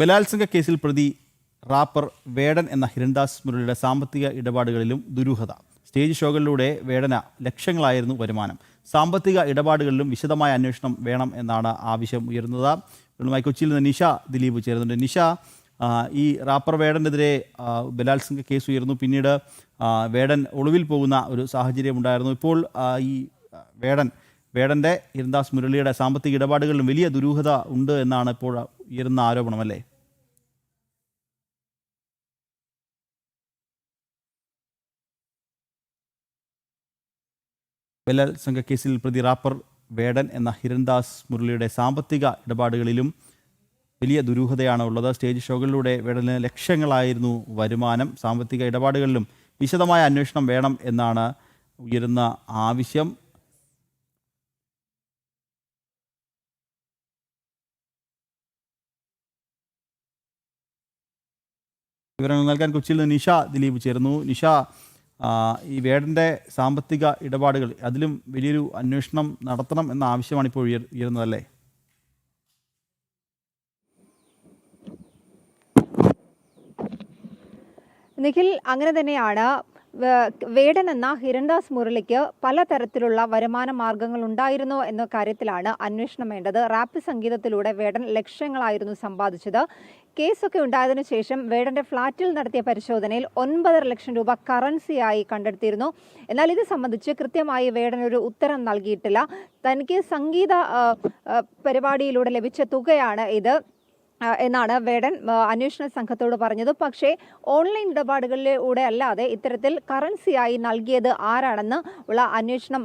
ബലാത്സംഗ കേസിൽ പ്രതി റാപ്പർ വേടൻ എന്ന ഹിരൺദാസ് മുരളിയുടെ സാമ്പത്തിക ഇടപാടുകളിലും ദുരൂഹത. സ്റ്റേജ് ഷോകളിലൂടെ വേടന ലക്ഷങ്ങളായിരുന്നു വരുമാനം. സാമ്പത്തിക ഇടപാടുകളിലും വിശദമായ അന്വേഷണം വേണം എന്നാണ് ആവശ്യം ഉയർന്നത് ഇവരുമായി കൊച്ചിയിൽ നിന്ന് നിഷ ദിലീപ് ചേരുന്നുണ്ട്. നിഷ ഈ റാപ്പർ വേടനെതിരെ ബലാത്സംഗ കേസ് ഉയർന്നു. പിന്നീട് വേടൻ ഒളിവിൽ പോകുന്ന ഒരു സാഹചര്യം ഉണ്ടായിരുന്നു. ഇപ്പോൾ ഈ വേടൻ വേടന്റെ ഹിരൺദാസ് മുരളിയുടെ സാമ്പത്തിക ഇടപാടുകളിലും വലിയ ദുരൂഹത ഉണ്ട് എന്നാണ് ഇപ്പോൾ ഉയരുന്ന ആരോപണമല്ലേ അല്ലേ? സംഘക്കേസിൽ കേസിൽ പ്രതി റാപ്പർ വേടൻ എന്ന ഹിരൺദാസ് മുരളിയുടെ സാമ്പത്തിക ഇടപാടുകളിലും വലിയ ദുരൂഹതയാണ് ഉള്ളത് സ്റ്റേജ് ഷോകളിലൂടെ വേടന് ലക്ഷങ്ങളായിരുന്നു വരുമാനം. സാമ്പത്തിക ഇടപാടുകളിലും വിശദമായ അന്വേഷണം വേണം എന്നാണ് ഉയരുന്ന ആവശ്യം. വിവരങ്ങൾ നൽകാൻ കൊച്ചിയിൽ നിന്ന് നിഷ ദിലീപ് ചേരുന്നു. നിഷ ഈ വേടന്റെ സാമ്പത്തിക ഇടപാടുകൾ അതിലും വലിയൊരു അന്വേഷണം നടത്തണം എന്ന ആവശ്യമാണ് ഇപ്പോൾ ഉയരുന്നതല്ലേ? നിഖിൽ അങ്ങനെ തന്നെയാണ് വേടൻ എന്ന ഹിരൺദാസ് മുരളിക്ക് പലതരത്തിലുള്ള വരുമാന മാർഗങ്ങൾ ഉണ്ടായിരുന്നു എന്ന കാര്യത്തിലാണ് അന്വേഷണം വേണ്ടത്. റാപ്പ് സംഗീതത്തിലൂടെ വേടൻ ലക്ഷങ്ങളായിരുന്നു സമ്പാദിച്ചത്. കേസൊക്കെ ഉണ്ടായതിനു ശേഷം വേടന്റെ ഫ്ളാറ്റിൽ നടത്തിയ പരിശോധനയിൽ ഒൻപതര ലക്ഷം രൂപ കറൻസിയായി കണ്ടെടുത്തിരുന്നു. എന്നാൽ ഇത് സംബന്ധിച്ച് കൃത്യമായി വേടൻ ഒരു ഉത്തരം നൽകിയിട്ടില്ല. തനിക്ക് സംഗീത പരിപാടിയിലൂടെ ലഭിച്ച തുകയാണ് ഇത്. എന്നാണ് വേടൻ അന്വേഷണ സംഘത്തോട് പറഞ്ഞത്. പക്ഷേ ഓൺലൈൻ ഇടപാടുകളിലൂടെ അല്ലാതെ ഇത്തരത്തിൽ കറൻസിയായി നൽകിയത് ആരാണെന്ന് ഉള്ള അന്വേഷണം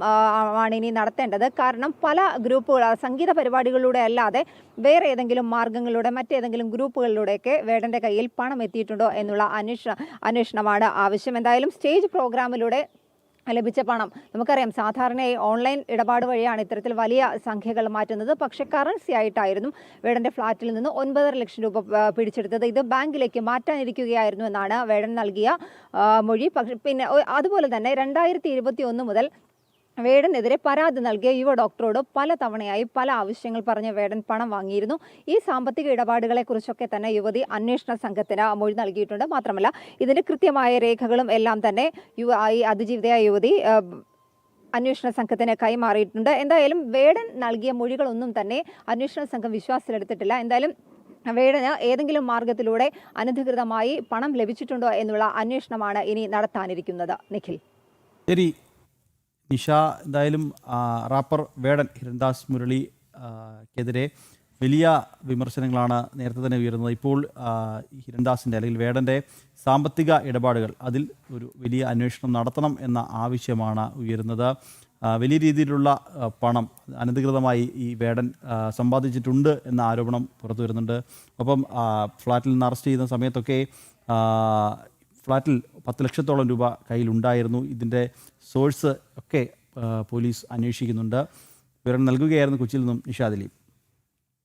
ആണ് ഇനി നടത്തേണ്ടത്. കാരണം പല ഗ്രൂപ്പുകൾ സംഗീത പരിപാടികളിലൂടെ അല്ലാതെ വേറെ ഏതെങ്കിലും മാർഗങ്ങളിലൂടെ മറ്റേതെങ്കിലും ഗ്രൂപ്പുകളിലൂടെയൊക്കെ വേടന്റെ കയ്യിൽ പണം എത്തിയിട്ടുണ്ടോ എന്നുള്ള അന്വേഷണ അന്വേഷണമാണ് ആവശ്യം. എന്തായാലും സ്റ്റേജ് പ്രോഗ്രാമിലൂടെ ലഭിച്ച പണം. നമുക്കറിയാം സാധാരണയായി ഓൺലൈൻ ഇടപാട് വഴിയാണ് ഇത്തരത്തിൽ വലിയ സംഖ്യകൾ മാറ്റുന്നത്. പക്ഷേ കറൻസി ആയിട്ടായിരുന്നു വേടന്റെ ഫ്ളാറ്റിൽ നിന്ന് ഒൻപതര ലക്ഷം രൂപ പിടിച്ചെടുത്തത്. ഇത് ബാങ്കിലേക്ക് മാറ്റാനിരിക്കുകയായിരുന്നു എന്നാണ് വേടൻ നൽകിയ മൊഴി. പക്ഷേ പിന്നെ അതുപോലെ തന്നെ രണ്ടായിരത്തി മുതൽ വേടനെതിരെ പരാതി നൽകിയ യുവ ഡോക്ടറോട് പല തവണയായി പല ആവശ്യങ്ങൾ പറഞ്ഞ് വേടൻ പണം വാങ്ങിയിരുന്നു. ഈ സാമ്പത്തിക ഇടപാടുകളെ കുറിച്ചൊക്കെ തന്നെ യുവതി അന്വേഷണ സംഘത്തിന് മൊഴി നൽകിയിട്ടുണ്ട്. മാത്രമല്ല ഇതിന്റെ കൃത്യമായ രേഖകളും എല്ലാം തന്നെ യുവ ഈ അതിജീവിതയായ യുവതി അന്വേഷണ സംഘത്തിന് കൈമാറിയിട്ടുണ്ട്. എന്തായാലും വേടൻ നൽകിയ മൊഴികളൊന്നും തന്നെ അന്വേഷണ സംഘം വിശ്വാസത്തിലെടുത്തിട്ടില്ല. എന്തായാലും വേടന് ഏതെങ്കിലും മാർഗത്തിലൂടെ അനധികൃതമായി പണം ലഭിച്ചിട്ടുണ്ടോ എന്നുള്ള അന്വേഷണമാണ് ഇനി നടത്താനിരിക്കുന്നത്. നിഖിൽ. നിഷ എന്തായാലും റാപ്പർ വേടൻ ഹിരൺദാസ് മുരളിക്കെതിരെ വലിയ വിമർശനങ്ങളാണ് നേരത്തെ തന്നെ ഉയരുന്നത്. ഇപ്പോൾ ഹിരൺദാസിന്റെ അല്ലെങ്കിൽ വേടന്റെ സാമ്പത്തിക ഇടപാടുകൾ അതിൽ ഒരു വലിയ അന്വേഷണം നടത്തണം എന്ന ആവശ്യമാണ് ഉയരുന്നത്. വലിയ രീതിയിലുള്ള പണം അനധികൃതമായി ഈ വേടൻ സമ്പാദിച്ചിട്ടുണ്ട് എന്ന ആരോപണം പുറത്തു വരുന്നുണ്ട് ഒപ്പം ഫ്ലാറ്റിൽ നിന്ന് അറസ്റ്റ് ചെയ്യുന്ന സമയത്തൊക്കെ ഫ്ലാറ്റിൽ പത്ത് ലക്ഷത്തോളം രൂപ കയ്യിലുണ്ടായിരുന്നു. ഇതിന്റെ സോഴ്സ് ഒക്കെ പോലീസ് അന്വേഷിക്കുന്നുണ്ട്. വിവരം നൽകുകയായിരുന്നു കൊച്ചിയിൽ നിന്നും നിഷാദ്